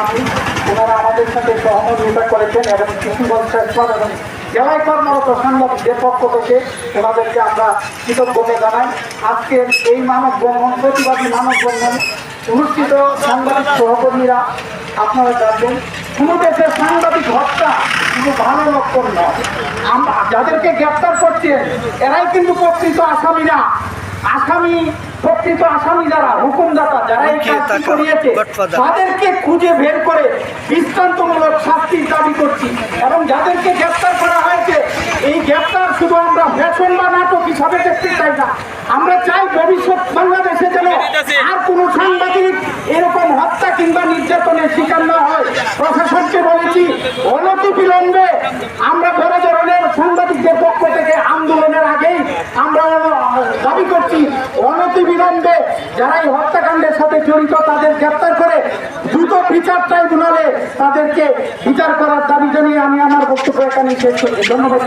আমি। ওনারা আমাদের সাথে সহমর্মিতা করেছেন এবং কৃষিগঞ্জ শেষপাত এবং জেলায় কর্মরত সাংবাদিকদের পক্ষ থেকে ওনাদেরকে আমরা কৃতজ্ঞতা জানাই। আজকের এই মানব মানববন্ধন প্রতিবাদী মানব মানববন্ধন অনুষ্ঠিত সাংবাদিক সহকর্মীরা আপনারা জানবেন, কোনো দেশের সাংবাদিক হত্যা কিন্তু ভালো লক্ষণ নয়। আমরা যাদেরকে গ্রেপ্তার করছেন, এরাই কিন্তু প্রকৃত আসামিরা। আসামি প্রকৃত আসামি যারা হুকুমদাতা যারা এই কাজটি করিয়েছে তাদেরকে খুঁজে বের করে দৃষ্টান্তমূলক শাস্তির দাবি করছি এবং যাদেরকে গ্রেপ্তার করা হয়েছে এই গ্রেপ্তার শুধু আমরা ফ্যাশন বা নাটক হিসাবে দেখতে চাই না। আমরা চাই ভবিষ্যৎ বাংলাদেশে যেন আর কোনো সাংবাদিক এরকম হত্যা কিংবা নির্যাতনের শিকার না হয়। প্রশাসনকে বলেছি অনতি বিলম্বে আমরা বড় ধরনের সাংবাদিকদের পক্ষ থেকে আন্দোলনের আগেই আমরা দাবি করছি অনতি বিলম্বে যারা এই হত্যাকাণ্ডের সাথে জড়িত, তাদের গ্রেপ্তার করে দ্রুত বিচার ট্রাইব্যুনালে তাদেরকে বিচার করার দাবি জানিয়ে আমি আমার বক্তব্য এখানে শেষ করছি। ধন্যবাদ